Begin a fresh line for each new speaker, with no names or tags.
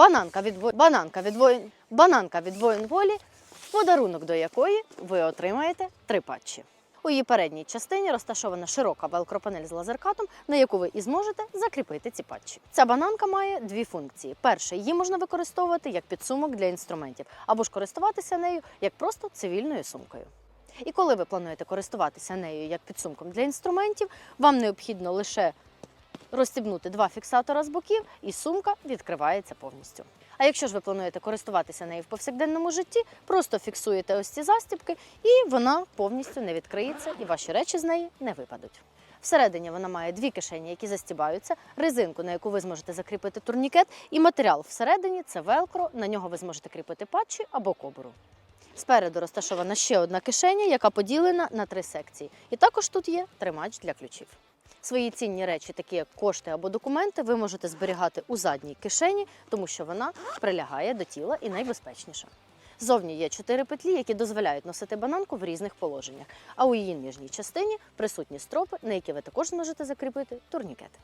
Бананка від, бананка від, воїн, бананка від воїн волі, подарунок до якої ви отримаєте три патчі. У її передній частині розташована широка велкропанель з лазеркатом, на яку ви і зможете закріпити ці патчі. Ця бананка має дві функції: перше, її можна використовувати як підсумок для інструментів, або ж користуватися нею як просто цивільною сумкою. І коли ви плануєте користуватися нею як підсумком для інструментів, вам необхідно лише розстібнути два фіксатора з боків, і сумка відкривається повністю. А якщо ж ви плануєте користуватися нею в повсякденному житті, просто фіксуєте ось ці застібки, і вона повністю не відкриється, і ваші речі з неї не випадуть. Всередині вона має дві кишені, які застібаються, резинку, на яку ви зможете закріпити турнікет, і матеріал всередині це велкро. На нього ви зможете кріпити патчі або кобуру. Спереду розташована ще одна кишеня, яка поділена на три секції. І також тут є тримач для ключів. Свої цінні речі, такі як кошти або документи, ви можете зберігати у задній кишені, тому що вона прилягає до тіла і найбезпечніша. Зовні є чотири петлі, які дозволяють носити бананку в різних положеннях. А у її нижній частині присутні стропи, на які ви також зможете закріпити турнікети.